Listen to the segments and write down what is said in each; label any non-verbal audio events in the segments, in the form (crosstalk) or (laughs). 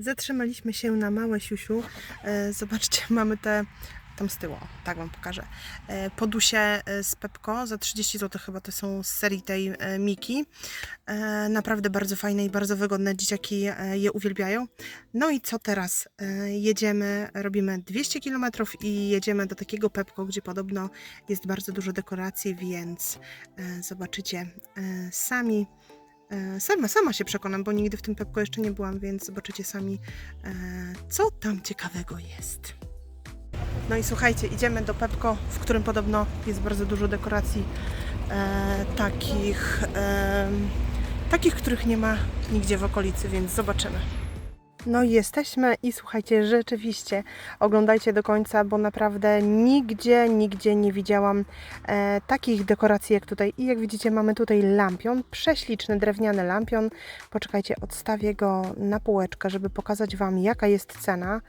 Zatrzymaliśmy się na Małe Siusiu. E, Zobaczcie, (laughs) mamy te tam z tyłu, tak Wam pokażę. E, Podusie e, z Pepko za 30 zł chyba to są z serii tej Miki. Naprawdę bardzo fajne i bardzo wygodne. Dzieciaki je uwielbiają. No i co teraz? Jedziemy, robimy 200 km i jedziemy do takiego Pepko, gdzie podobno jest bardzo dużo dekoracji, więc zobaczycie sami. E, Sama, sama się przekonam, bo nigdy w tym Pepko jeszcze nie byłam, więc zobaczycie sami, e, co tam ciekawego jest. No i słuchajcie, idziemy do Pepko, w którym podobno jest bardzo dużo dekoracji e, takich, e, takich, których nie ma nigdzie w okolicy, więc zobaczymy. No jesteśmy i słuchajcie, rzeczywiście oglądajcie do końca, bo naprawdę nigdzie, nigdzie nie widziałam e, takich dekoracji jak tutaj. I jak widzicie mamy tutaj lampion, prześliczny drewniany lampion. Poczekajcie, odstawię go na półeczkę, żeby pokazać Wam jaka jest cena.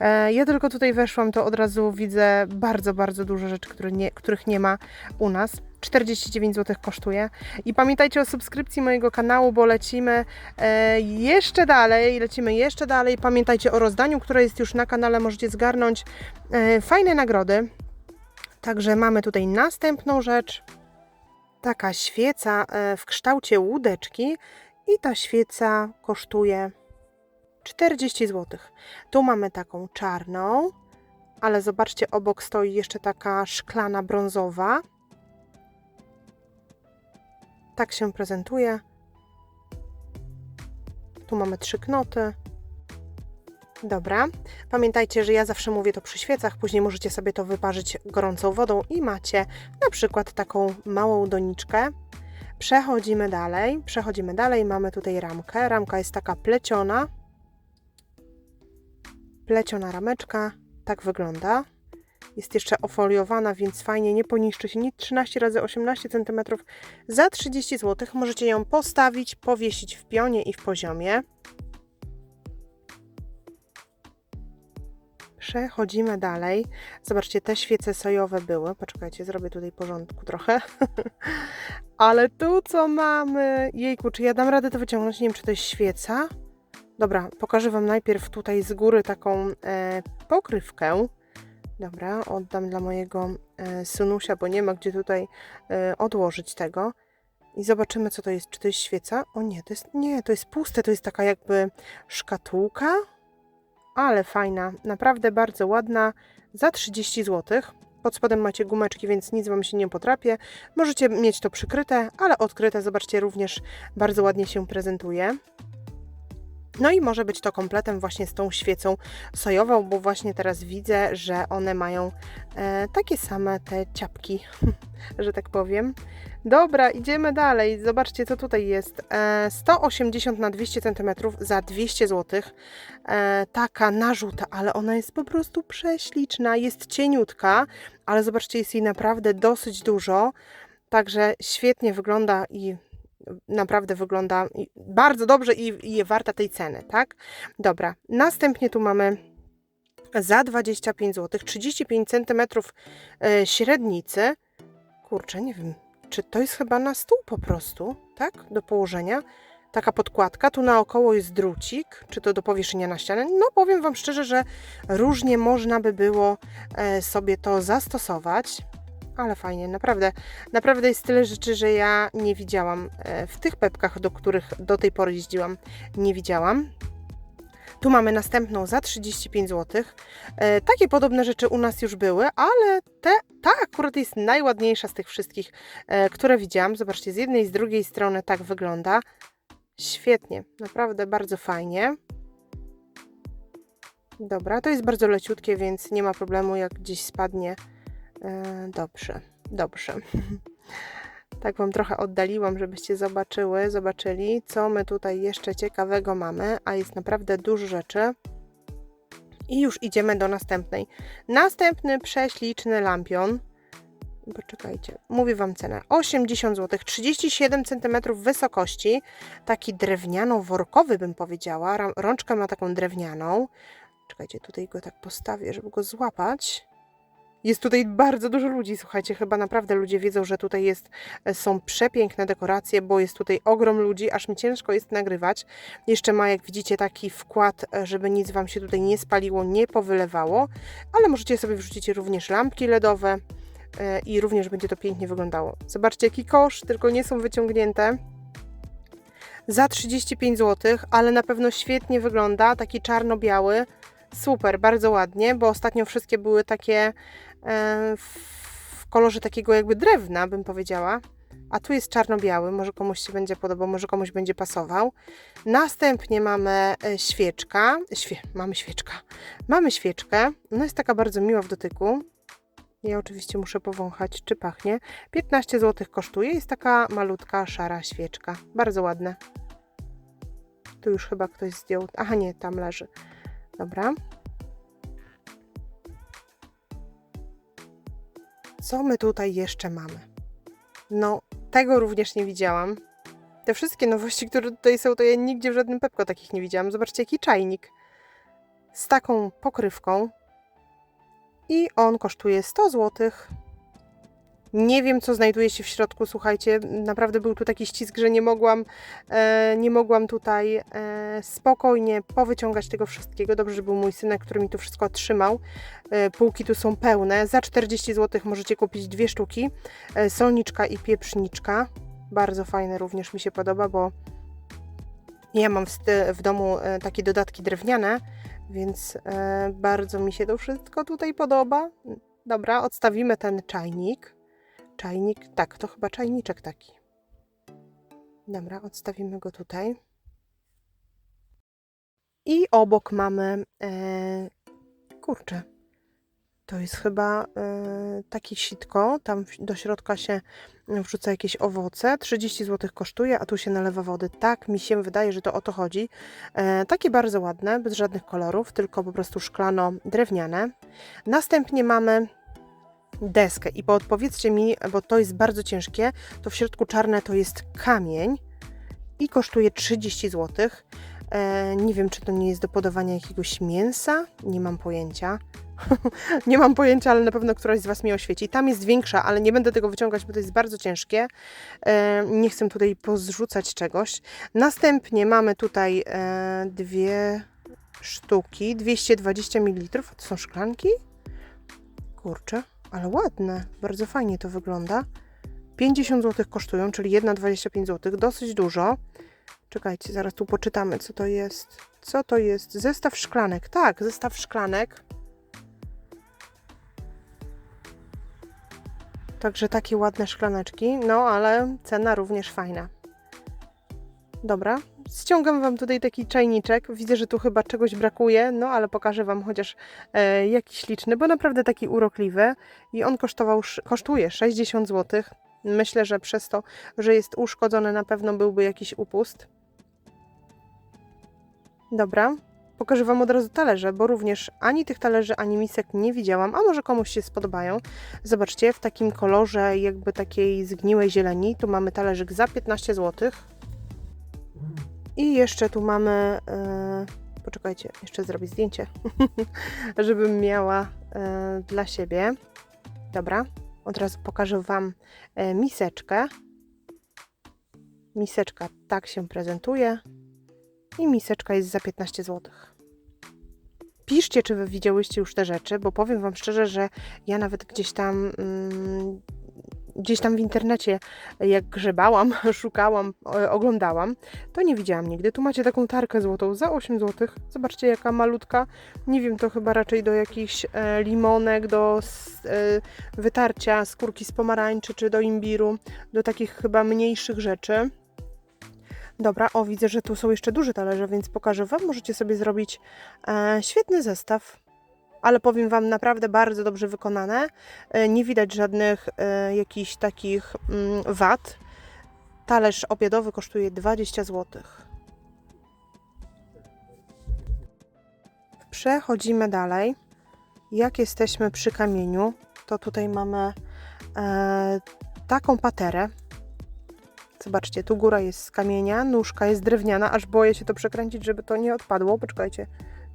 E, ja tylko tutaj weszłam, to od razu widzę bardzo, bardzo dużo rzeczy, które nie, których nie ma u nas. 49 zł kosztuje. I pamiętajcie o subskrypcji mojego kanału, bo lecimy e, jeszcze dalej, lecimy jeszcze dalej. Pamiętajcie o rozdaniu, które jest już na kanale, możecie zgarnąć e, fajne nagrody. Także mamy tutaj następną rzecz. Taka świeca e, w kształcie łódeczki i ta świeca kosztuje 40 zł. Tu mamy taką czarną, ale zobaczcie, obok stoi jeszcze taka szklana brązowa. Tak się prezentuje. Tu mamy trzy knoty. Dobra. Pamiętajcie, że ja zawsze mówię to przy świecach, później możecie sobie to wyparzyć gorącą wodą i macie na przykład taką małą doniczkę. Przechodzimy dalej, przechodzimy dalej, mamy tutaj ramkę. Ramka jest taka pleciona. Pleciona rameczka, tak wygląda. Jest jeszcze ofoliowana, więc fajnie nie poniszczy się. Nic 13 razy 18 cm za 30 zł. Możecie ją postawić, powiesić w pionie i w poziomie. Przechodzimy dalej. Zobaczcie, te świece sojowe były. Poczekajcie, zrobię tutaj porządku trochę. (laughs) Ale tu co mamy? Jejku, czy ja dam radę to wyciągnąć? Nie wiem, czy to jest świeca. Dobra, pokażę Wam najpierw tutaj z góry taką e, pokrywkę. Dobra, oddam dla mojego e, synusia, bo nie ma gdzie tutaj e, odłożyć tego. I zobaczymy, co to jest. Czy to jest świeca? O nie, to jest, nie, to jest puste, to jest taka jakby szkatułka. Ale fajna, naprawdę bardzo ładna. Za 30 zł. Pod spodem macie gumeczki, więc nic Wam się nie potrapie. Możecie mieć to przykryte, ale odkryte, zobaczcie, również bardzo ładnie się prezentuje. No i może być to kompletem właśnie z tą świecą sojową, bo właśnie teraz widzę, że one mają e, takie same te ciapki, (laughs) że tak powiem. Dobra, idziemy dalej. Zobaczcie, co tutaj jest. E, 180 na 200 cm za 200 zł. E, taka narzuta, ale ona jest po prostu prześliczna. Jest cieniutka, ale zobaczcie, jest jej naprawdę dosyć dużo. Także świetnie wygląda i naprawdę wygląda bardzo dobrze i, i warta tej ceny, tak? Dobra, następnie tu mamy za 25 zł 35 cm średnicy. Kurczę, nie wiem, czy to jest chyba na stół po prostu, tak? Do położenia. Taka podkładka, tu naokoło jest drucik, czy to do powieszenia na ścianę. No powiem Wam szczerze, że różnie można by było e, sobie to zastosować ale fajnie, naprawdę, naprawdę jest tyle rzeczy, że ja nie widziałam e, w tych pepkach, do których do tej pory jeździłam, nie widziałam. Tu mamy następną za 35 zł. E, takie podobne rzeczy u nas już były, ale te, ta akurat jest najładniejsza z tych wszystkich, e, które widziałam. Zobaczcie, z jednej i z drugiej strony tak wygląda. Świetnie, naprawdę bardzo fajnie. Dobra, to jest bardzo leciutkie, więc nie ma problemu, jak gdzieś spadnie. E, Dobrze, dobrze. (laughs) Tak Wam trochę oddaliłam, żebyście zobaczyły, zobaczyli, co my tutaj jeszcze ciekawego mamy, a jest naprawdę dużo rzeczy. I już idziemy do następnej. Następny prześliczny lampion. Poczekajcie, mówię Wam cenę. 80 zł, 37 cm wysokości. Taki drewniano-workowy bym powiedziała. Rączkę ma taką drewnianą. Czekajcie, tutaj go tak postawię, żeby go złapać. Jest tutaj bardzo dużo ludzi, słuchajcie, chyba naprawdę ludzie wiedzą, że tutaj jest, e, są przepiękne dekoracje, bo jest tutaj ogrom ludzi, aż mi ciężko jest nagrywać. Jeszcze ma, jak widzicie, taki wkład, e, żeby nic Wam się tutaj nie spaliło, nie powylewało, ale możecie sobie wrzucić również lampki LEDowe e, i również będzie to pięknie wyglądało. Zobaczcie, jaki kosz, tylko nie są wyciągnięte. Za 35 zł, ale na pewno świetnie wygląda, taki czarno-biały. Super, bardzo ładnie, bo ostatnio wszystkie były takie w kolorze takiego jakby drewna, bym powiedziała. A tu jest czarno-biały, może komuś się będzie podobał, może komuś będzie pasował. Następnie mamy e, świeczka. Świe, mamy świeczka. Mamy świeczkę. No jest taka bardzo miła w dotyku. Ja oczywiście muszę powąchać, czy pachnie. 15 zł kosztuje. Jest taka malutka, szara świeczka. Bardzo ładne. Tu już chyba ktoś zdjął. Aha, nie, tam leży. Dobra. Co my tutaj jeszcze mamy? No, tego również nie widziałam. Te wszystkie nowości, które tutaj są, to ja nigdzie w żadnym Pepko takich nie widziałam. Zobaczcie, jaki czajnik. Z taką pokrywką. I on kosztuje 100 zł. Nie wiem, co znajduje się w środku, słuchajcie, naprawdę był tu taki ścisk, że nie mogłam, e, nie mogłam tutaj e, spokojnie powyciągać tego wszystkiego. Dobrze, że był mój synek, który mi tu wszystko trzymał. E, półki tu są pełne. Za 40 zł możecie kupić dwie sztuki. E, solniczka i pieprzniczka. Bardzo fajne również mi się podoba, bo ja mam w, w domu e, takie dodatki drewniane, więc e, bardzo mi się to wszystko tutaj podoba. Dobra, odstawimy ten czajnik. Czajnik, tak, to chyba czajniczek taki. Dobra, odstawimy go tutaj. I obok mamy, e, kurczę, to jest chyba e, takie sitko, tam do środka się wrzuca jakieś owoce, 30 zł kosztuje, a tu się nalewa wody. Tak mi się wydaje, że to o to chodzi. E, takie bardzo ładne, bez żadnych kolorów, tylko po prostu szklano-drewniane. Następnie mamy deskę i podpowiedzcie mi, bo to jest bardzo ciężkie, to w środku czarne to jest kamień i kosztuje 30 zł. E, nie wiem, czy to nie jest do podawania jakiegoś mięsa, nie mam pojęcia. (laughs) nie mam pojęcia, ale na pewno któraś z Was mi oświeci. Tam jest większa, ale nie będę tego wyciągać, bo to jest bardzo ciężkie. E, nie chcę tutaj pozrzucać czegoś. Następnie mamy tutaj e, dwie sztuki, 220 ml. To są szklanki? Kurczę, ale ładne. Bardzo fajnie to wygląda. 50 zł kosztują, czyli jedna 25 zł. Dosyć dużo. Czekajcie, zaraz tu poczytamy, co to jest. Co to jest? Zestaw szklanek. Tak, zestaw szklanek. Także takie ładne szklaneczki. No, ale cena również fajna. Dobra, ściągam Wam tutaj taki czajniczek. Widzę, że tu chyba czegoś brakuje, no ale pokażę Wam chociaż e, jakiś liczny, bo naprawdę taki urokliwy. I on kosztował, sz- kosztuje 60 zł. Myślę, że przez to, że jest uszkodzony, na pewno byłby jakiś upust. Dobra, pokażę Wam od razu talerze, bo również ani tych talerzy, ani misek nie widziałam, a może komuś się spodobają. Zobaczcie, w takim kolorze jakby takiej zgniłej zieleni. Tu mamy talerzyk za 15 zł. I jeszcze tu mamy. e, poczekajcie, jeszcze zrobię zdjęcie, (laughs) żebym miała e, dla siebie. Dobra, od razu pokażę Wam e, miseczkę. Miseczka tak się prezentuje. I miseczka jest za 15 zł. Piszcie, czy Wy widziałyście już te rzeczy, bo powiem Wam szczerze, że ja nawet gdzieś tam. Mm, gdzieś tam w internecie, jak grzebałam, (laughs) szukałam, oglądałam, to nie widziałam nigdy. Tu macie taką tarkę złotą za 8 zł. Zobaczcie, jaka malutka. Nie wiem, to chyba raczej do jakichś e, limonek, do e, wytarcia skórki z pomarańczy czy do imbiru, do takich chyba mniejszych rzeczy. Dobra, o widzę, że tu są jeszcze duże talerze, więc pokażę Wam. Możecie sobie zrobić e, świetny zestaw, ale powiem Wam, naprawdę bardzo dobrze wykonane. E, nie widać żadnych e, jakichś takich mm, wad. Talerz obiadowy kosztuje 20 zł. Przechodzimy dalej. Jak jesteśmy przy kamieniu, to tutaj mamy e, taką paterę. Zobaczcie, tu góra jest z kamienia, nóżka jest drewniana, aż boję się to przekręcić, żeby to nie odpadło. Poczekajcie,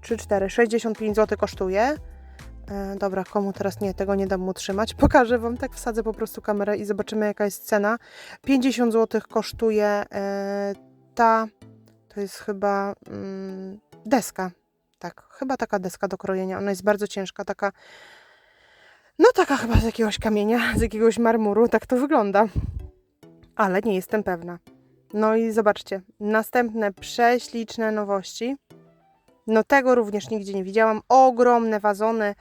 3, 4, 65 zł kosztuje. E, dobra, komu teraz nie, tego nie dam mu trzymać. (laughs) Pokażę Wam, tak wsadzę po prostu kamerę i zobaczymy jaka jest cena. 50 zł kosztuje e, ta, to jest chyba mm, deska. Tak, chyba taka deska do krojenia. Ona jest bardzo ciężka, taka, no taka chyba z jakiegoś kamienia, z jakiegoś marmuru, tak to wygląda. Ale nie jestem pewna. No i zobaczcie, następne prześliczne nowości. No tego również nigdzie nie widziałam. Ogromne wazony.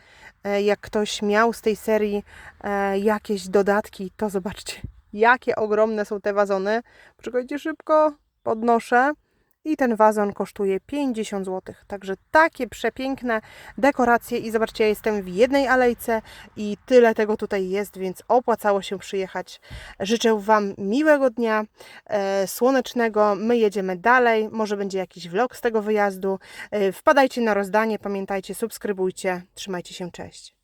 E, Jak ktoś miał z tej serii e, jakieś dodatki, to zobaczcie, (laughs) jakie ogromne są te wazony. Poczekajcie szybko, podnoszę. I ten wazon kosztuje 50 zł. Także takie przepiękne dekoracje. I zobaczcie, ja jestem w jednej alejce i tyle tego tutaj jest, więc opłacało się przyjechać. Życzę Wam miłego dnia, e, słonecznego. My jedziemy dalej. Może będzie jakiś vlog z tego wyjazdu. E, Wpadajcie na rozdanie, pamiętajcie, subskrybujcie. Trzymajcie się, cześć.